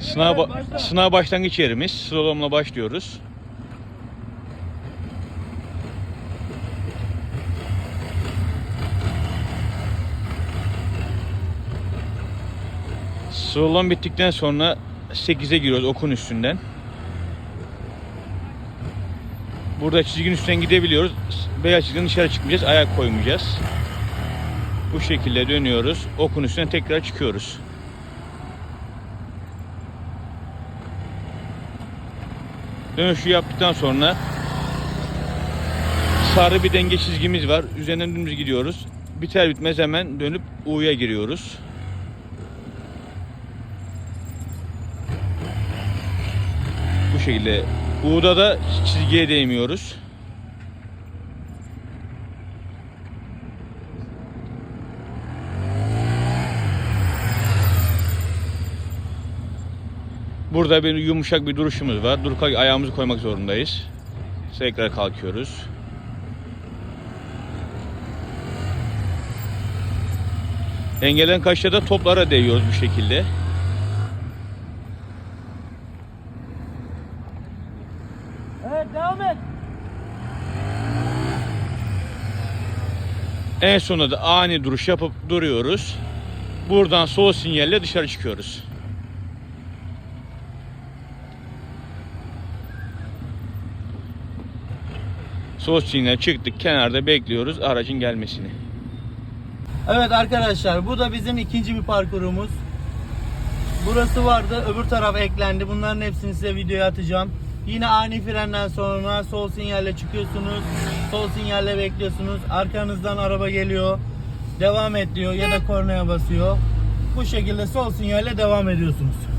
Sınav, ba- sınav başlangıç yerimiz. Slalomla başlıyoruz. Slalom bittikten sonra 8'e giriyoruz okun üstünden. Burada çizginin üstünden gidebiliyoruz. Beyaz çizgiden dışarı çıkmayacağız. Ayak koymayacağız. Bu şekilde dönüyoruz. Okun üstüne tekrar çıkıyoruz. Dönüşü yaptıktan sonra sarı bir denge çizgimiz var. Üzerinden dümdüz gidiyoruz. Biter bitmez hemen dönüp U'ya giriyoruz. Bu şekilde. U'da da çizgiye değmiyoruz. Burada bir yumuşak bir duruşumuz var. Dururken ayağımızı koymak zorundayız. Tekrar kalkıyoruz. Engelen da toplara değiyoruz bu şekilde. Evet devam et. En sonunda da ani duruş yapıp duruyoruz. Buradan sol sinyalle dışarı çıkıyoruz. Sinyal çıktık kenarda bekliyoruz aracın gelmesini. Evet arkadaşlar bu da bizim ikinci bir parkurumuz. Burası vardı öbür taraf eklendi. Bunların hepsini size videoya atacağım. Yine ani frenden sonra sol sinyalle çıkıyorsunuz. Sol sinyalle bekliyorsunuz. Arkanızdan araba geliyor. Devam et diyor ya da kornaya basıyor. Bu şekilde sol sinyalle devam ediyorsunuz.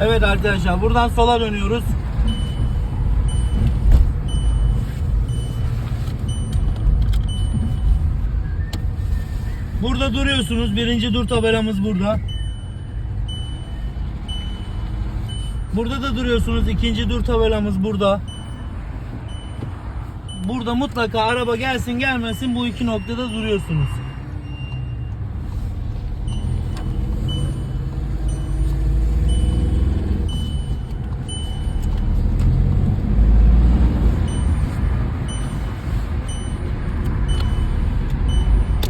Evet arkadaşlar buradan sola dönüyoruz. Burada duruyorsunuz. Birinci dur tabelamız burada. Burada da duruyorsunuz. İkinci dur tabelamız burada. Burada mutlaka araba gelsin gelmesin bu iki noktada duruyorsunuz.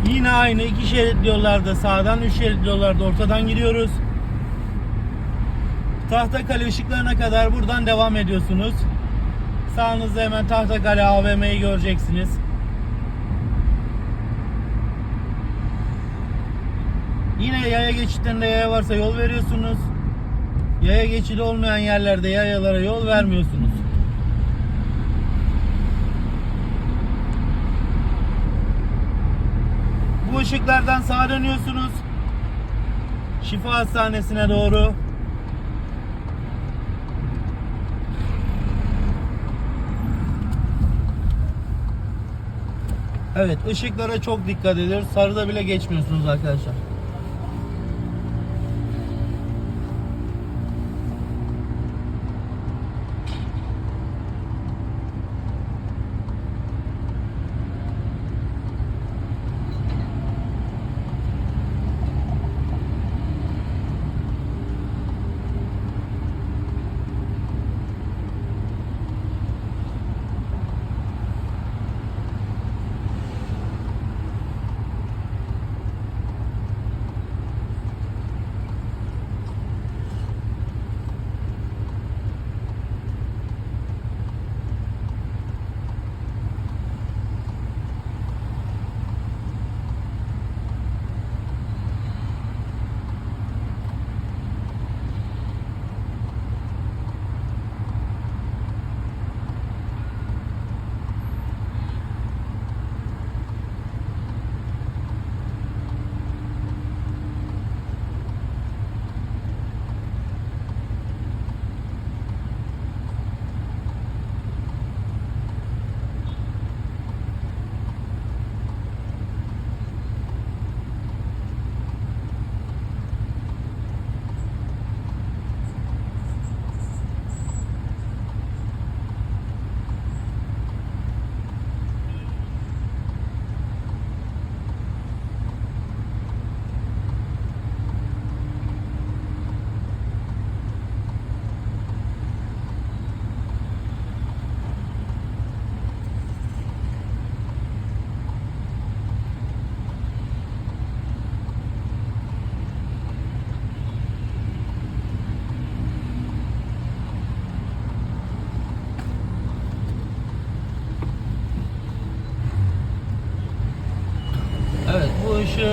Yine aynı iki şerit yollarda sağdan, üç şerit yollarda ortadan gidiyoruz. Tahtakale ışıklarına kadar buradan devam ediyorsunuz. Sağınızda hemen Tahtakale AVM'yi göreceksiniz. Yine yaya geçitlerinde yaya varsa yol veriyorsunuz. Yaya geçidi olmayan yerlerde yayalara yol vermiyorsunuz. Bu ışıklardan sağa dönüyorsunuz. Şifa Hastanesi'ne doğru. Evet, ışıklara çok dikkat ediyoruz. Sarıda bile geçmiyorsunuz arkadaşlar.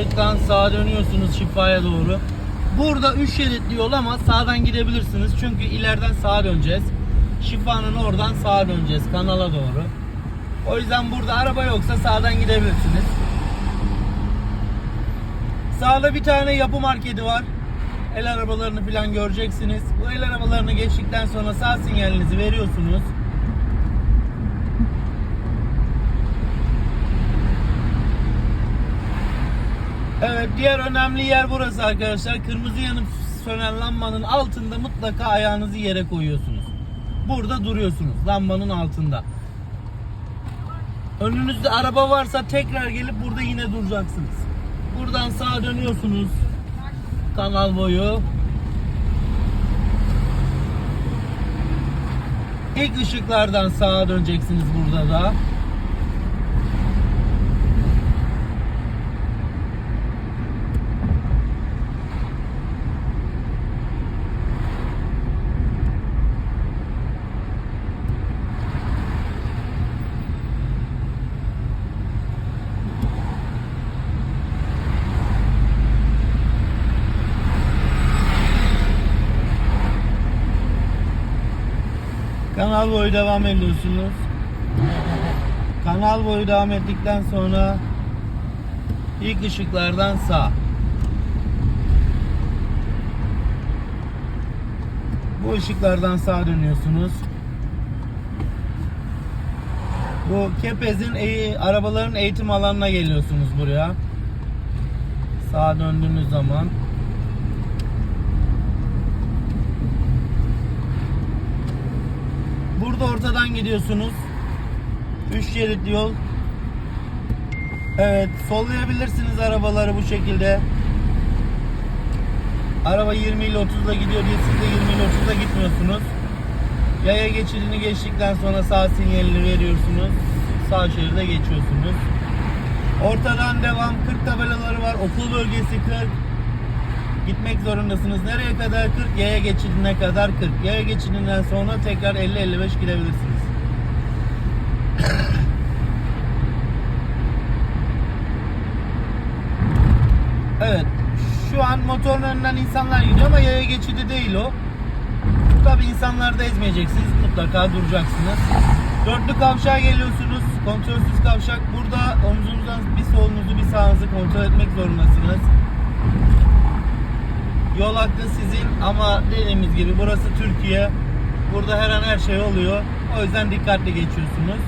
Işıktan sağa dönüyorsunuz şifaya doğru. Burada 3 şeritli yol ama sağdan gidebilirsiniz. Çünkü ileriden sağa döneceğiz. Şifanın oradan sağa döneceğiz kanala doğru. O yüzden burada araba yoksa sağdan gidebilirsiniz. Sağda bir tane yapı marketi var. El arabalarını falan göreceksiniz. Bu el arabalarını geçtikten sonra sağ sinyalinizi veriyorsunuz. Evet diğer önemli yer burası arkadaşlar. Kırmızı yanıp sönen lambanın altında mutlaka ayağınızı yere koyuyorsunuz. Burada duruyorsunuz lambanın altında. Önünüzde araba varsa tekrar gelip burada yine duracaksınız. Buradan sağa dönüyorsunuz. Kanal boyu. İlk ışıklardan sağa döneceksiniz burada da. Kanal boyu devam ediyorsunuz. Kanal boyu devam ettikten sonra ilk ışıklardan sağ. Bu ışıklardan sağa dönüyorsunuz. Bu Kepez'in arabaların eğitim alanına geliyorsunuz buraya. Sağa döndüğünüz zaman Burada ortadan gidiyorsunuz. 3 şeritli yol. Evet, sollayabilirsiniz arabaları bu şekilde. Araba 20 ile 30 ile gidiyor diye siz de 20 ile 30 ile gitmiyorsunuz. Yaya geçidini geçtikten sonra sağ sinyalini veriyorsunuz. Sağ şeride geçiyorsunuz. Ortadan devam 40 tabelaları var. Okul bölgesi 40. Gitmek zorundasınız. Nereye kadar 40? Yaya geçidine kadar 40. Yaya geçidinden sonra tekrar 50-55 gidebilirsiniz. Evet. Şu an motorun önünden insanlar gidiyor ama yaya geçidi değil o. Tabi insanları da ezmeyeceksiniz. Mutlaka duracaksınız. Dörtlü kavşağa geliyorsunuz. Kontrolsüz kavşak. Burada omzunuzdan bir solunuzu bir sağınızı kontrol etmek zorundasınız. Yol hakkı sizin ama dediğimiz gibi burası Türkiye. Burada her an her şey oluyor. O yüzden dikkatli geçiyorsunuz.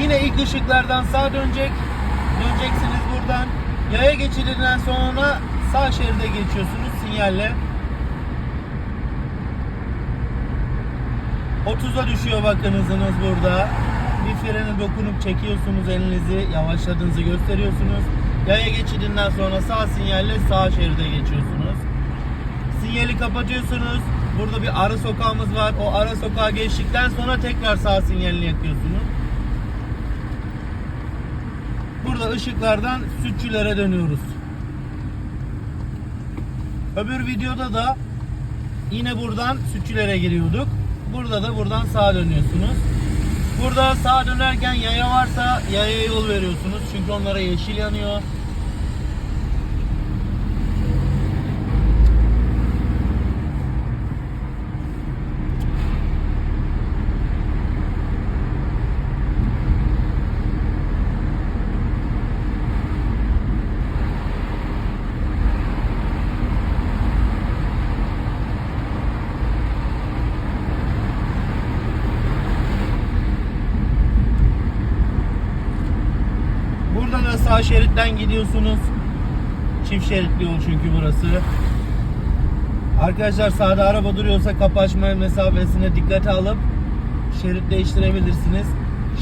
Yine ilk ışıklardan sağa dönecek. Döneceksiniz buradan. Yaya geçidinden sonra sağ şeride geçiyorsunuz sinyalle. 30'a düşüyor bakın burada. Bir freni dokunup çekiyorsunuz elinizi, yavaşladığınızı gösteriyorsunuz. Yaya geçidinden sonra sağ sinyalle sağ şeride geçiyorsunuz. Sinyali kapatıyorsunuz. Burada bir ara sokağımız var. O ara sokağa geçtikten sonra tekrar sağ sinyalini yakıyorsunuz. Burada ışıklardan sütçülere dönüyoruz. Öbür videoda da yine buradan sütçülere giriyorduk. Burada da buradan sağa dönüyorsunuz. Burada sağa dönerken yaya varsa yaya yol veriyorsunuz. Çünkü onlara yeşil yanıyor. Burada da sağ şeritten gidiyorsunuz. Çift şeritli yol çünkü burası. Arkadaşlar sağda araba duruyorsa kapı açma mesafesine dikkate alıp şerit değiştirebilirsiniz.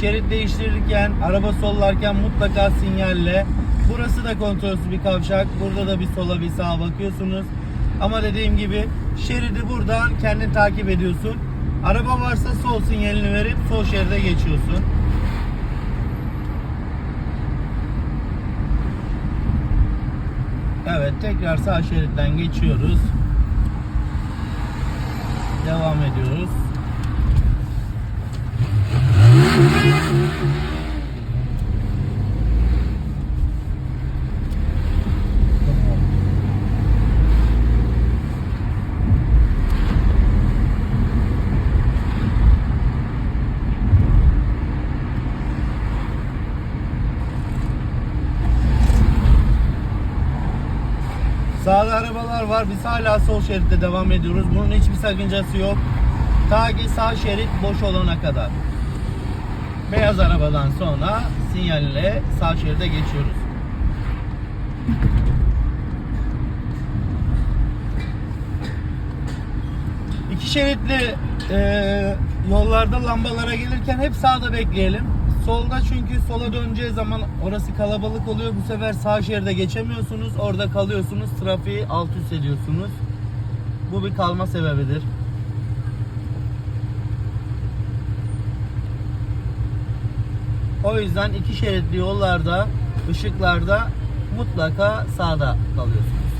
Şerit değiştirirken, araba sollarken mutlaka sinyalle. Burası da kontrolsüz bir kavşak. Burada da bir sola bir sağa bakıyorsunuz. Ama dediğim gibi şeridi buradan kendin takip ediyorsun. Araba varsa sol sinyalini verip sol şeride geçiyorsun. Evet tekrar sağ şeritten geçiyoruz. Devam ediyoruz. Sağda arabalar var. Biz hala sol şeritte devam ediyoruz. Bunun hiçbir sakıncası yok. Ta ki sağ şerit boş olana kadar. Beyaz arabadan sonra sinyalle sağ şeride geçiyoruz. İki şeritli e, yollarda lambalara gelirken hep sağda bekleyelim. Solda çünkü sola döneceği zaman orası kalabalık oluyor. Bu sefer sağ şeride geçemiyorsunuz. Orada kalıyorsunuz. Trafiği alt üst ediyorsunuz. Bu bir kalma sebebidir. O yüzden iki şeritli yollarda, ışıklarda mutlaka sağda kalıyorsunuz.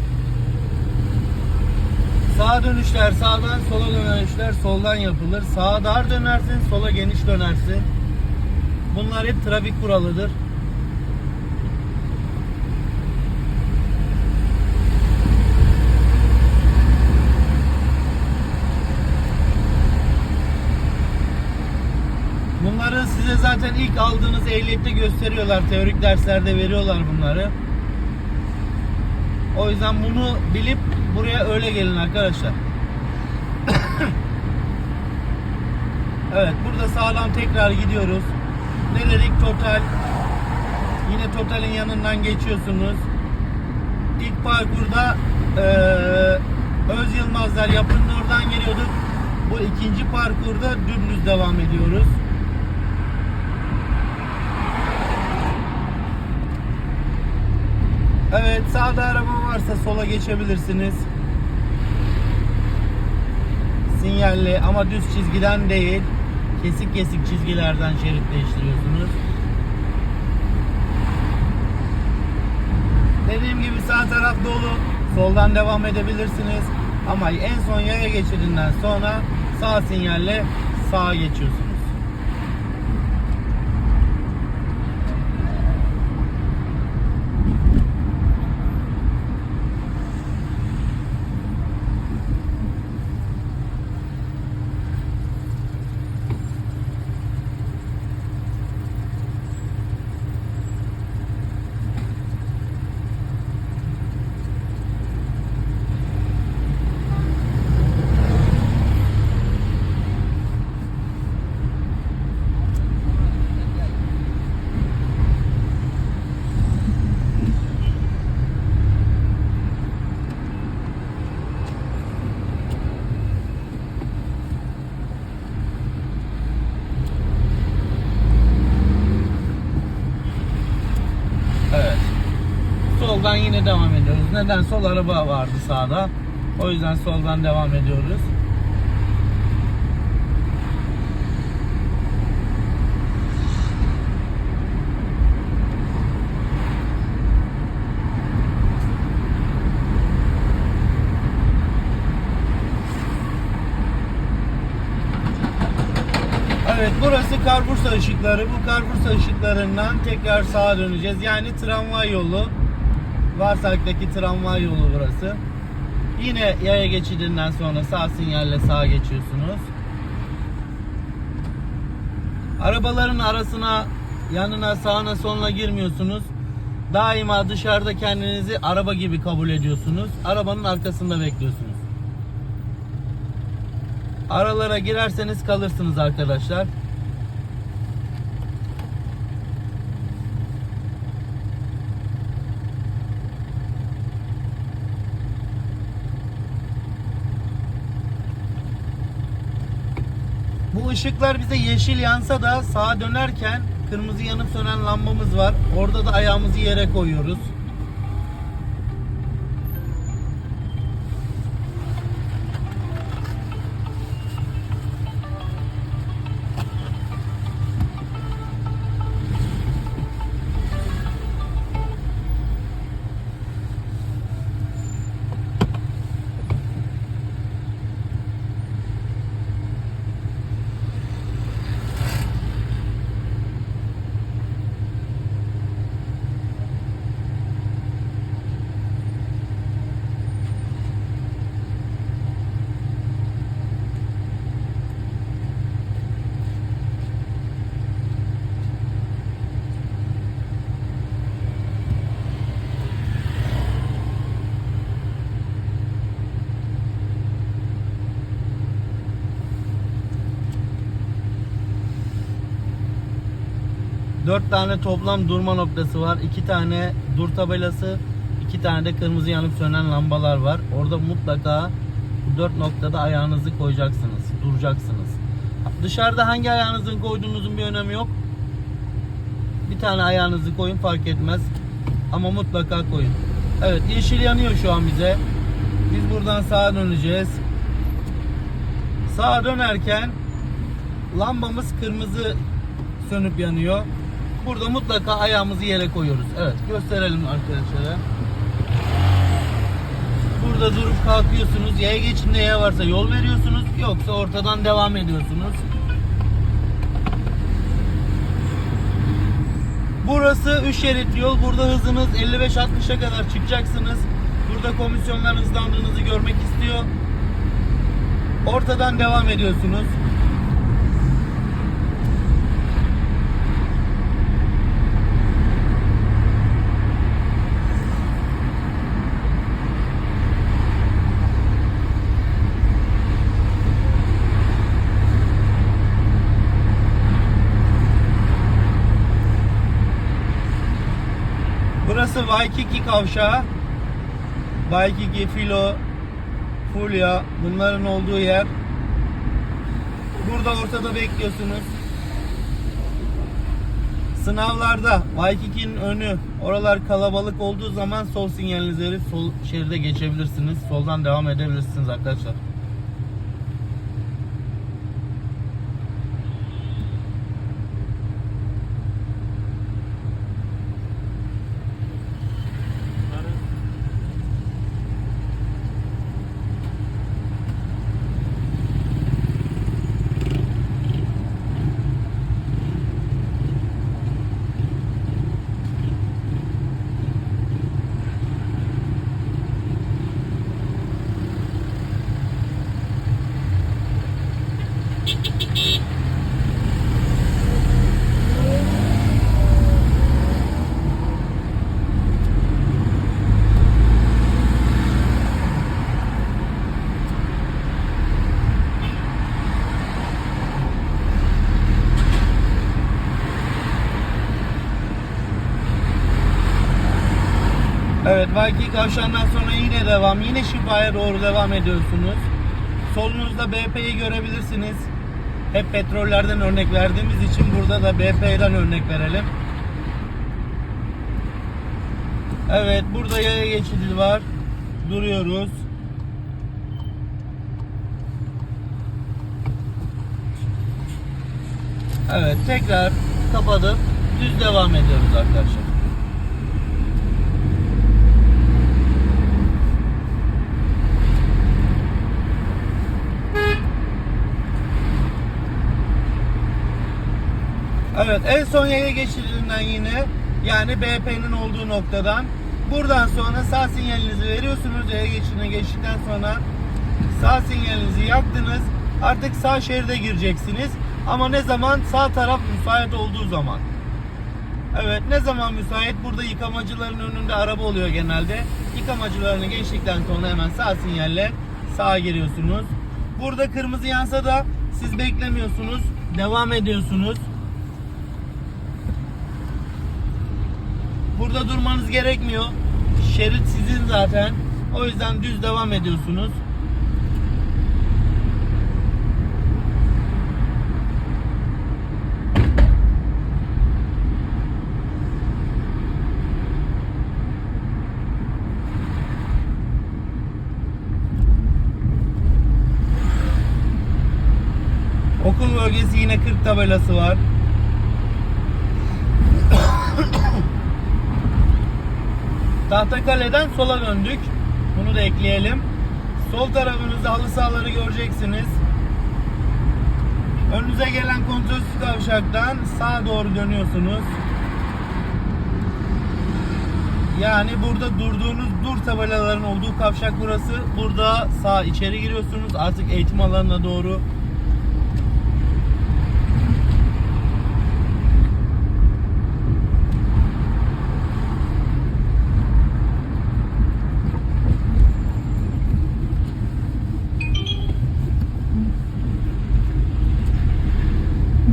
Sağa dönüşler sağdan, sola dönüşler soldan yapılır. Sağa dar dönersin, sola geniş dönersin. Bunlar hep trafik kuralıdır. Bunları size zaten ilk aldığınız ehliyette gösteriyorlar. Teorik derslerde veriyorlar bunları. O yüzden bunu bilip buraya öyle gelin arkadaşlar. evet burada sağdan tekrar gidiyoruz. Ne dedik total? Yine totalin yanından geçiyorsunuz. İlk parkurda eee Öz Yılmazlar yapının oradan geliyorduk. Bu ikinci parkurda dümdüz devam ediyoruz. Evet sağda araba varsa sola geçebilirsiniz. Sinyalli ama düz çizgiden değil. Kesik kesik çizgilerden şerit değiştiriyorsunuz. Dediğim gibi sağ taraf dolu. Soldan devam edebilirsiniz. Ama en son yaya geçidinden sonra sağ sinyalle sağa geçiyorsunuz. Evet. Soldan yine devam ediyoruz. Neden? Sol araba vardı sağda. O yüzden soldan devam ediyoruz. Evet burası Karbursa ışıkları. Bu Karbursa ışıklarından tekrar sağa döneceğiz. Yani tramvay yolu. Varsak'taki tramvay yolu burası. Yine yaya geçidinden sonra sağ sinyalle sağa geçiyorsunuz. Arabaların arasına, yanına, sağına, soluna girmiyorsunuz. Daima dışarıda kendinizi araba gibi kabul ediyorsunuz. Arabanın arkasında bekliyorsunuz. Aralara girerseniz kalırsınız arkadaşlar. Işıklar bize yeşil yansa da sağa dönerken kırmızı yanıp sönen lambamız var. Orada da ayağımızı yere koyuyoruz. 4 tane toplam durma noktası var. 2 tane dur tabelası, 2 tane de kırmızı yanıp sönen lambalar var. Orada mutlaka bu 4 noktada ayağınızı koyacaksınız, duracaksınız. Dışarıda hangi ayağınızın koyduğunuzun bir önemi yok. Bir tane ayağınızı koyun fark etmez. Ama mutlaka koyun. Evet yeşil yanıyor şu an bize. Biz buradan sağa döneceğiz. Sağa dönerken lambamız kırmızı sönüp yanıyor. Burada mutlaka ayağımızı yere koyuyoruz. Evet gösterelim arkadaşlara. Burada durup kalkıyorsunuz. Yaya geçinde yaya varsa yol veriyorsunuz. Yoksa ortadan devam ediyorsunuz. Burası 3 şerit yol. Burada hızınız 55-60'a kadar çıkacaksınız. Burada komisyonlar hızlandığınızı görmek istiyor. Ortadan devam ediyorsunuz. Burası Waikiki kavşağı. Waikiki, Filo, Fulya bunların olduğu yer. Burada ortada bekliyorsunuz. Sınavlarda Waikiki'nin önü oralar kalabalık olduğu zaman sol sinyalinizi verip sol şeride geçebilirsiniz. Soldan devam edebilirsiniz arkadaşlar. Evet Waikiki kavşağından sonra yine devam. Yine Şifa'ya doğru devam ediyorsunuz. Solunuzda BP'yi görebilirsiniz. Hep petrollerden örnek verdiğimiz için burada da BP'den örnek verelim. Evet burada yaya geçidi var. Duruyoruz. Evet tekrar kapatıp düz devam ediyoruz arkadaşlar. Evet en son yaya geçidinden yine yani BP'nin olduğu noktadan. Buradan sonra sağ sinyalinizi veriyorsunuz. Yaya geçidine geçtikten sonra sağ sinyalinizi yaktınız. Artık sağ şeride gireceksiniz. Ama ne zaman? Sağ taraf müsait olduğu zaman. Evet ne zaman müsait? Burada yıkamacıların önünde araba oluyor genelde. Yıkamacılarını geçtikten sonra hemen sağ sinyalle sağa giriyorsunuz. Burada kırmızı yansa da siz beklemiyorsunuz devam ediyorsunuz Burada durmanız gerekmiyor. Şerit sizin zaten. O yüzden düz devam ediyorsunuz. Okul bölgesi yine 40 tabelası var. Tahtakale'den sola döndük. Bunu da ekleyelim. Sol tarafınızda halı sahaları göreceksiniz. Önünüze gelen kontrolsüz kavşaktan sağa doğru dönüyorsunuz. Yani burada durduğunuz dur tabelaların olduğu kavşak burası. Burada sağ içeri giriyorsunuz. Artık eğitim alanına doğru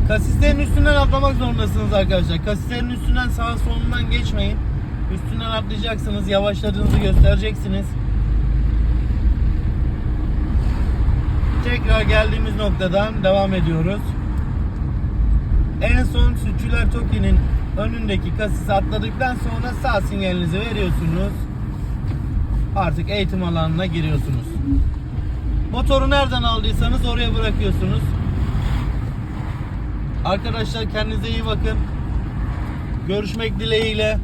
Kasislerin üstünden atlamak zorundasınız arkadaşlar. Kasislerin üstünden sağa solundan geçmeyin. Üstünden atlayacaksınız. Yavaşladığınızı göstereceksiniz. Tekrar geldiğimiz noktadan devam ediyoruz. En son Sütçüler Toki'nin önündeki kasisi atladıktan sonra sağ sinyalinizi veriyorsunuz. Artık eğitim alanına giriyorsunuz. Motoru nereden aldıysanız oraya bırakıyorsunuz. Arkadaşlar kendinize iyi bakın. Görüşmek dileğiyle.